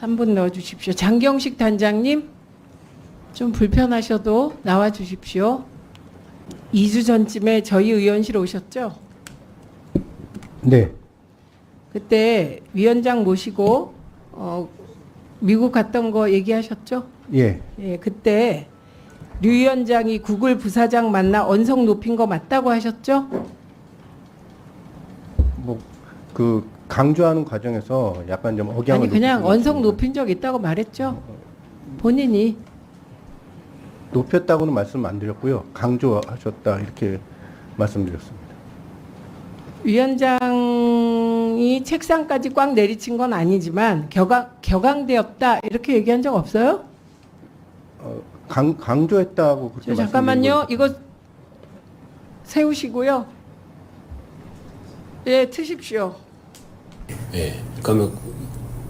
3분 넣어주십시오. 장경식 단장님, 좀 불편하셔도 나와 주십시오. 2주 전쯤에 저희 의원실 오셨죠? 네, 그때 위원장 모시고 어, 미국 갔던 거 얘기하셨죠? 예, 예, 그때 류 위원장이 구글 부사장 만나 언성 높인 거 맞다고 하셨죠? 뭐 그 강조하는 과정에서 약간 좀 억양을 아니 그냥 언성 것 높인 적 있다고 말했죠. 본인이. 높였다고는 말씀 안 드렸고요. 강조하셨다 이렇게 말씀드렸습니다. 위원장이 책상까지 꽉 내리친 건 아니지만 격앙 격앙되었다 이렇게 얘기한 적 없어요? 어, 강, 강조했다고 그렇게 저 잠깐만요. 이거 세우시고요. 예, 트십시오. 예. 그러면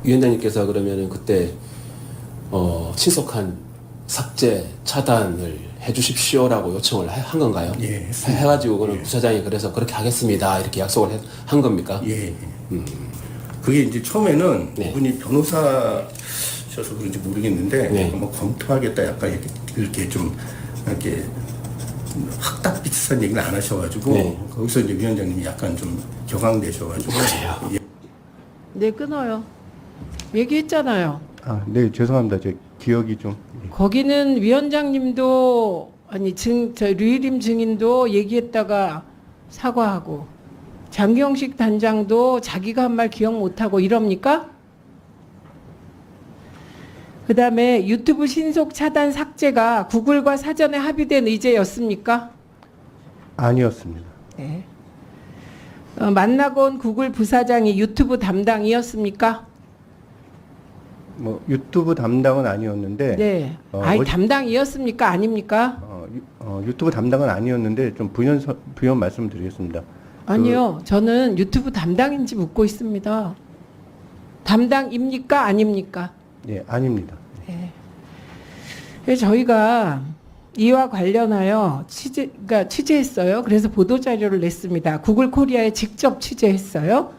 위원장님께서 그러면은 그때 어, 신속한 삭제 차단을 해주십시오라고 요청을 해- 한 건가요? 예, 했습니다. 해가지고 그는 부사장이 그래서 그렇게 하겠습니다 이렇게 약속을 해- 한 겁니까? 예. 예. 그게 이제 처음에는 네. 이분이 변호사셔서 그런지 모르겠는데 네. 뭐 검토하겠다 약간 이렇게, 이렇게 좀 이렇게 학답 비슷한 얘기를 안 하셔가지고 네. 거기서 이제 위원장님이 약간 좀 격앙되셔가지고 그래요? 예. 네, 끊어요. 얘기했잖아요. 아, 네, 죄송합니다. 제 기억이 좀 거기는 위원장님도 아니 증, 저 류일임 증인도 얘기했다가 사과하고 장경식 단장도 자기가 한 말 기억 못하고 이럽니까? 그 다음에 유튜브 신속 차단 삭제가 구글과 사전에 합의된 의제였습니까? 아니었습니다. 네. 어, 만나고 온 구글 부사장이 유튜브 담당이었습니까? 뭐 유튜브 담당은 아니었는데 네. 어, 아니 어제- 담당이었습니까? 아닙니까? 어, 유, 어, 유튜브 담당은 아니었는데 좀 부연 서- 부연 말씀드리겠습니다. 아니요, 저는 유튜브 담당인지 묻고 있습니다. 담당입니까? 아닙니까? 예, 아닙니다. 네. 그래서 저희가 이와 관련하여 취재, 그러니까 취재했어요. 그래서 보도 자료를 냈습니다. 구글 코리아에 직접 취재했어요.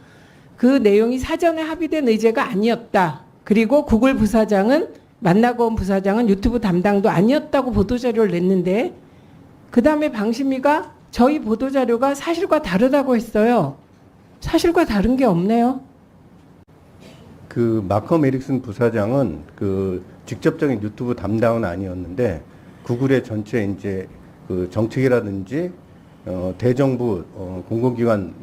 그 내용이 사전에 합의된 의제가 아니었다. 그리고 구글 부사장은 만나고 온 부사장은 유튜브 담당도 아니었다고 보도 자료를 냈는데 그 다음에 방심위가 저희 보도 자료가 사실과 다르다고 했어요. 사실과 다른 게 없네요. 그 마컴 에릭슨 부사장은 그 직접적인 유튜브 담당은 아니었는데 구글의 전체 이제 그 정책이라든지 어, 대정부 어, 공공기관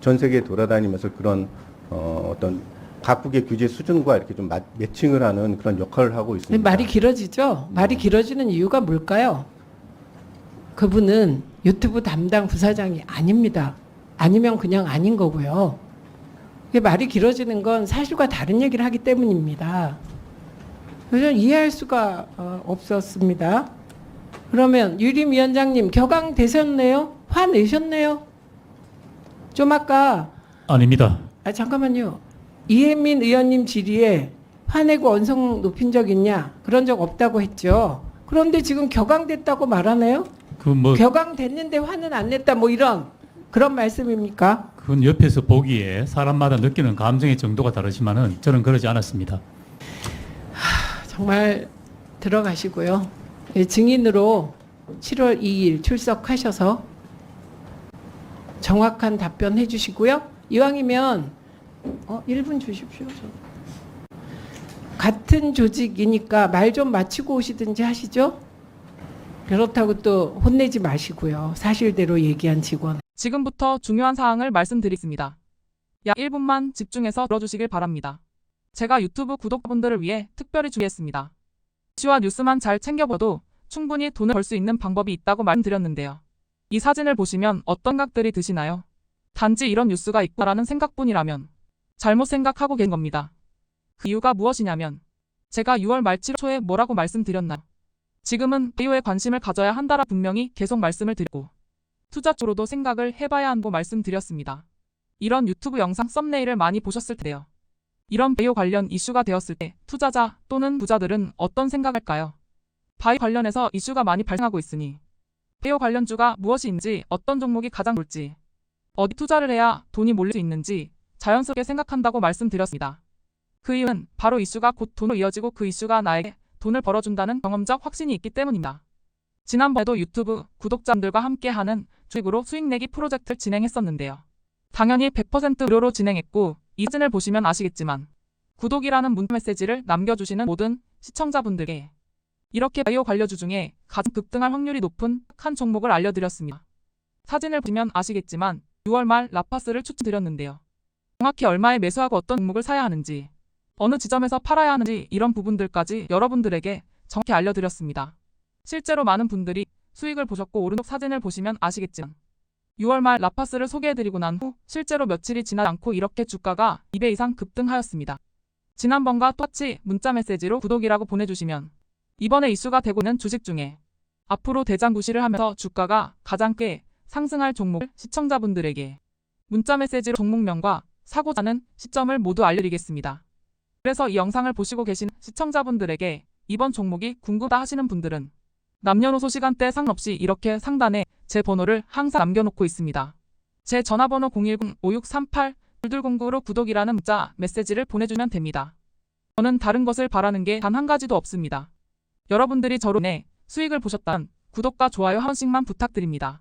전 세계에 돌아다니면서 그런 어, 어떤 각국의 규제 수준과 이렇게 좀 마- 매칭을 하는 그런 역할을 하고 있습니다. 말이 길어지죠? 말이 길어지는 이유가 뭘까요? 그분은 유튜브 담당 부사장이 아닙니다. 아니면 그냥 아닌 거고요. 말이 길어지는 건 사실과 다른 얘기를 하기 때문입니다. 그래서 이해할 수가 어, 없었습니다. 그러면 유림 위원장님 격앙 되셨네요? 화내셨네요? 좀 아까 아닙니다. 아 잠깐만요. 이혜민 의원님 질의에 화내고 언성 높인 적 있냐? 그런 적 없다고 했죠. 그런데 지금 격앙됐다고 말하네요. 그뭐 격앙됐는데 화는 안 냈다 뭐 이런 그런 말씀입니까? 그건 옆에서 보기에 사람마다 느끼는 감정의 정도가 다르지만은 저는 그러지 않았습니다. 정말 들어가시고요. 예, 증인으로 7월 2일 출석하셔서 정확한 답변 해주시고요. 이왕이면 어, 1분 주십시오. 저. 같은 조직이니까 말좀 맞추고 오시든지 하시죠. 그렇다고 또 혼내지 마시고요. 사실대로 얘기한 직원. 지금부터 중요한 사항을 말씀드리겠습니다. 약 1분만 집중해서 들어주시길 바랍니다. 제가 유튜브 구독자분들을 위해 특별히 준비했습니다. 이슈와 뉴스만 잘 챙겨봐도 충분히 돈을 벌 수 있는 방법이 있다고 말씀드렸는데요. 이 사진을 보시면 어떤 각들이 드시나요? 단지 이런 뉴스가 있구나라는 생각뿐이라면 잘못 생각하고 계신 겁니다. 그 이유가 무엇이냐면 제가 6월 말 7월 초에 뭐라고 말씀드렸나요? 지금은 바이오에 관심을 가져야 한다라 분명히 계속 말씀을 드리고 투자 쪽으로도 생각을 해봐야 한다고 말씀드렸습니다. 이런 유튜브 영상 썸네일을 많이 보셨을 텐데요. 이런 바이오 관련 이슈가 되었을 때 투자자 또는 부자들은 어떤 생각할까요? 바이오 관련해서 이슈가 많이 발생하고 있으니 바이오 관련주가 무엇인지 어떤 종목이 가장 좋을지 어디 투자를 해야 돈이 몰릴 수 있는지 자연스럽게 생각한다고 말씀드렸습니다. 그 이유는 바로 이슈가 곧 돈으로 이어지고 그 이슈가 나에게 돈을 벌어준다는 경험적 확신이 있기 때문입니다. 지난번에도 유튜브 구독자들과 함께하는 주식으로 수익 내기 프로젝트를 진행했었는데요. 당연히 100% 무료로 진행했고 이 사진을 보시면 아시겠지만 구독이라는 문자 메시지를 남겨주시는 모든 시청자분들께 이렇게 바이오 관료주 중에 가장 급등할 확률이 높은 한 종목을 알려드렸습니다. 사진을 보시면 아시겠지만 6월 말 라파스를 추천드렸는데요. 정확히 얼마에 매수하고 어떤 종목을 사야 하는지 어느 지점에서 팔아야 하는지 이런 부분들까지 여러분들에게 정확히 알려드렸습니다. 실제로 많은 분들이 수익을 보셨고 오른쪽 사진을 보시면 아시겠지만 6월 말 라파스를 소개해드리고 난 후 실제로 며칠이 지나지 않고 이렇게 주가가 2배 이상 급등하였습니다. 지난번과 똑같이 문자 메시지로 구독이라고 보내주시면 이번에 이슈가 되고 있는 주식 중에 앞으로 대장구시를 하면서 주가가 가장 꽤 상승할 종목을 시청자분들에게 문자 메시지로 종목명과 사고자 하는 시점을 모두 알려드리겠습니다. 그래서 이 영상을 보시고 계신 시청자분들에게 이번 종목이 궁금하다 하시는 분들은 남녀노소 시간대 상관없이 이렇게 상단에 제 번호를 항상 남겨놓고 있습니다. 제 전화번호 010-5638-2209로 구독이라는 문자 메시지를 보내주면 됩니다. 저는 다른 것을 바라는 게 단 한 가지도 없습니다. 여러분들이 저로 인해 수익을 보셨다면 구독과 좋아요 한 번씩만 부탁드립니다.